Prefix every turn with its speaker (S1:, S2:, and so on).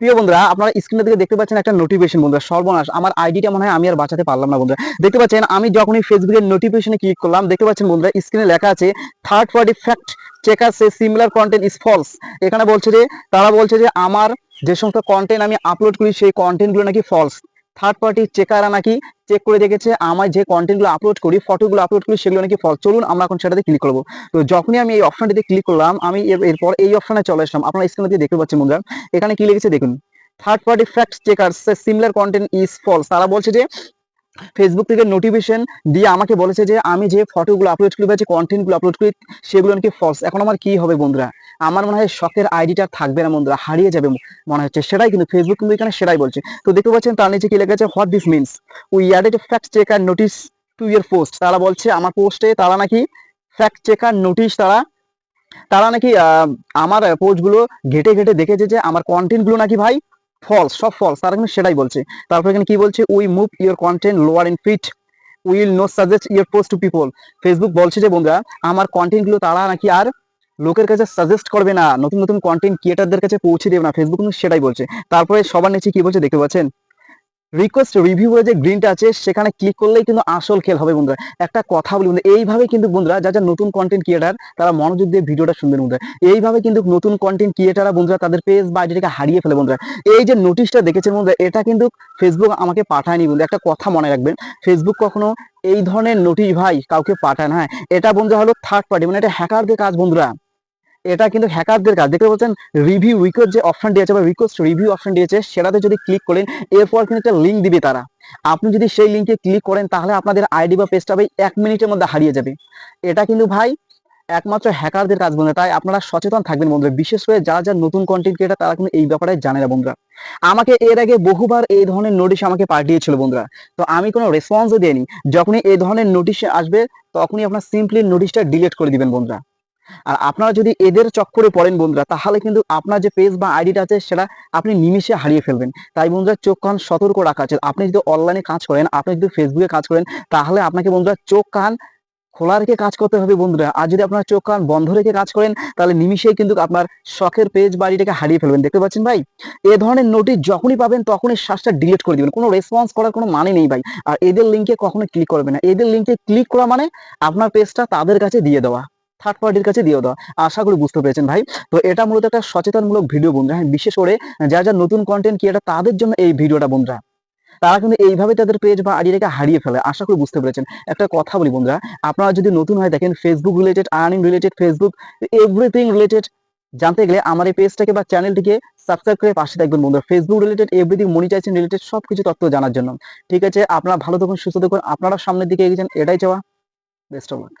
S1: প্রিয় বন্ধুরা, আপনারা স্ক্রিনের দিকে দেখতে পাচ্ছেন একটা নোটিফিকেশন বন্ধুরা, সর্বনাশ। আমার আইডিটা মনে হয় আমি আর বাঁচাতে পারলাম না বন্ধুরা। দেখতে পাচ্ছেন, আমি যখনই ফেসবুকের নোটিফিকেশনে ক্লিক করলাম, দেখতে পাচ্ছেন বন্ধুরা স্ক্রিনে লেখা আছে থার্ড পার্টি ফ্যাক্ট চেকার সে সিমিলার কন্টেন্ট ইজ ফলস এখানে বলছে যে, তারা বলছে যে, আমার যে সমস্ত কন্টেন্ট আমি আপলোড করি, সেই কন্টেন্টগুলো নাকি ফলস থার্ড পার্টি চেকাররা নাকি চেক করে দেখেছে আমার যে কন্টেন্টগুলো আপলোড করি ফটোগুলো আপলোড করি, সেগুলো নাকি ফল চলুন আমরা এখন সেটাতে ক্লিক করব। তো যখনই আমি এই অপশনটিতে ক্লিক করলাম, আমি এর- এরপর এই অপশনে চলে আসলাম। আপনারা স্ক্রিনে দিয়ে দেখতে পাচ্ছি বন্ধুরা, এখানে কি লিখেছে দেখুন। Third party fact checker similar content is false তারা বলছে যে ফেসবুক থেকে নোটিফিকেশন দিয়ে আমাকে বলেছে যে, আমি যে ফটোগুলো আপলোড করি বা যে কন্টেন্টগুলো আপলোড করি, সেগুলো নাকি ফলস এখন আমার কি হবে বন্ধুরা? আমার মনে হয় শখের আইডিটা থাকবে না বন্ধুরা, হারিয়ে যাবে মনে হচ্ছে। সেটাই কিন্তু ফেসবুক কিন্তু এখানে সেটাই বলছে। তো দেখতে পাচ্ছেন তার নিচে কি লেখা what this means we added fact check checker notice to your post তারা বলছে, আমার পোস্টে তারা নাকি ফ্যাক্ট চেক চেকার নোটিশ তারা তারা নাকি আমার পোস্টগুলো ঘেটে ঘেটে দেখেছে যে, আমার কন্টেন্টগুলো নাকি ভাই ফলস সব ফলস তারা কিন্তু সেটাই বলছে। তারপর এখানে কি বলছে? We move your content lower in feed will no suggest your post to people Facebook বলছে যে, বন্ধুরা, আমার কন্টেন্টগুলো তারা নাকি আর লোকের কাছে সাজেস্ট করবে না। নতুন নতুন কন্টেন্ট ক্রিয়েটারদের কাছে পৌঁছে দেবে না। ফেসবুক কিন্তু সেটাই বলছে। তারপরে সবার নিচে কি বলছে? দেখতে পাচ্ছেন? রিকোয়েস্ট রিভিউ যে গ্রিনটা আছে, সেখানে ক্লিক করলেই কিন্তু আসল খেল হবে বন্ধুরা। একটা কথা বলি এইভাবে কিন্তু বন্ধুরা যা যা নতুন কন্টেন্ট ক্রিয়েটার তারা মনোযোগ দিয়ে ভিডিওটা শুনবেন বন্ধুরা। এইভাবে কিন্তু নতুন কন্টেন্ট ক্রিয়েটাররা বন্ধুরা, তাদের পেজ বা আইডিটাকে হারিয়ে ফেলে বন্ধুরা। এই যে নোটিশটা দেখেছেন বন্ধুরা, এটা কিন্তু ফেসবুক আমাকে পাঠায়নি বন্ধু একটা কথা মনে রাখবেন ফেসবুক কখনো এই ধরনের নোটিশ ভাই কাউকে পাঠায় না হ্যাঁ। এটা বন্ধুরা হলো থার্ড পার্টি মানে এটা হ্যাকারদের কাজ বন্ধুরা। এটা কিন্তু হ্যাকারদের কাজ। দেখতে পাচ্ছেন রিভিউ রিকোয়েস্ট যে অপশন দিয়েছে বা রিকোয়েস্ট রিভিউ অপশন দিয়েছে, সেটাতে যদি ক্লিক করেন, এরপর কিন্তু একটা লিঙ্ক দিবে তারা। আপনি যদি সেই লিঙ্কে ক্লিক করেন, তাহলে আপনাদের আইডি বা পেজটা ভাই এক মিনিটের মধ্যে হারিয়ে যাবে। এটা কিন্তু ভাই একমাত্র হ্যাকারদের কাজ বন্ধুরা, তাই আপনারা সচেতন থাকবেন বন্ধুরা। বিশেষ করে যারা যারা নতুন কন্টেন্ট ক্রিয়েটার তারা কিন্তু এই ব্যাপারে জানে না বন্ধুরা। আমাকে এর আগে বহুবার এই ধরনের নোটিশ আমাকে পাঠিয়েছিল বন্ধুরা। তো আমি কোনো রেসপন্সও দিইনি। যখনই এই ধরনের নোটিশ আসবে, তখনই আপনার সিম্পলি নোটিশটা ডিলিট করে দিবেন বন্ধুরা। আর আপনারা যদি এদের চক্করে পড়েন বন্ধুরা, তাহলে কিন্তু আপনার যে পেজ বা আইডিটা আছে, সেটা আপনি নিমিশে হারিয়ে ফেলবেন। তাই বন্ধুরা, চোখ কান সতর্ক রাখা আছে আপনি যদি অনলাইনে কাজ করেন, আপনি যদি ফেসবুকে কাজ করেন, তাহলে আপনাকে বন্ধুরা চোখ কান খোলা রেখে কাজ করতে হবে বন্ধুরা। আর যদি আপনার চোখ কান বন্ধ রেখে কাজ করেন, তাহলে নিমিশেই কিন্তু আপনার শখের পেজ বা আইডিটাকে হারিয়ে ফেলবেন। দেখতে পাচ্ছেন ভাই? এ ধরনের নোটিশ যখনই পাবেন, তখনই শ্বাসটা ডিলিট করে দিবেন। কোনো রেসপন্স করার কোনো মানে নেই ভাই। আর এদের লিঙ্কে কখনো ক্লিক করবে না। এদের লিঙ্কে ক্লিক করা মানে আপনার পেজটা তাদের কাছে দিয়ে দেওয়া। থার্ড পার্টির কাছে দিয়ে দেওয়া আশা করি বুঝতে পেরেছেন ভাই। তো এটা মূলত একটা সচেতনমূলক ভিডিও বন্ধুরা। হ্যাঁ বিশেষ করে যারা যারা নতুন কন্টেন্ট কি ক্রিয়েটার তাদের জন্য এই ভিডিওটা বন্ধুরা। তারা কিন্তু এইভাবে তাদের পেজ বা আইডিটাকে হারিয়ে ফেলে। আশা করি বুঝতে পেরেছেন। একটা কথা বলি বন্ধুরা, আপনারা যদি নতুন হয় দেখেন Facebook related earning related Facebook everything related জানতে গেলে আমার এই পেজটাকে বা চ্যানেলটিকে সাবস্ক্রাইব করে পাশে থাকবেন বন্ধুরা। Facebook related everything monetization related সবকিছু তথ্য জানার জন্য। ঠিক আছে, আপনারা ভালো থাকুন, সুস্থ থাকুন। আপনারা সামনের দিকে এগিয়েছেন এটাই চাওয়া। Best of luck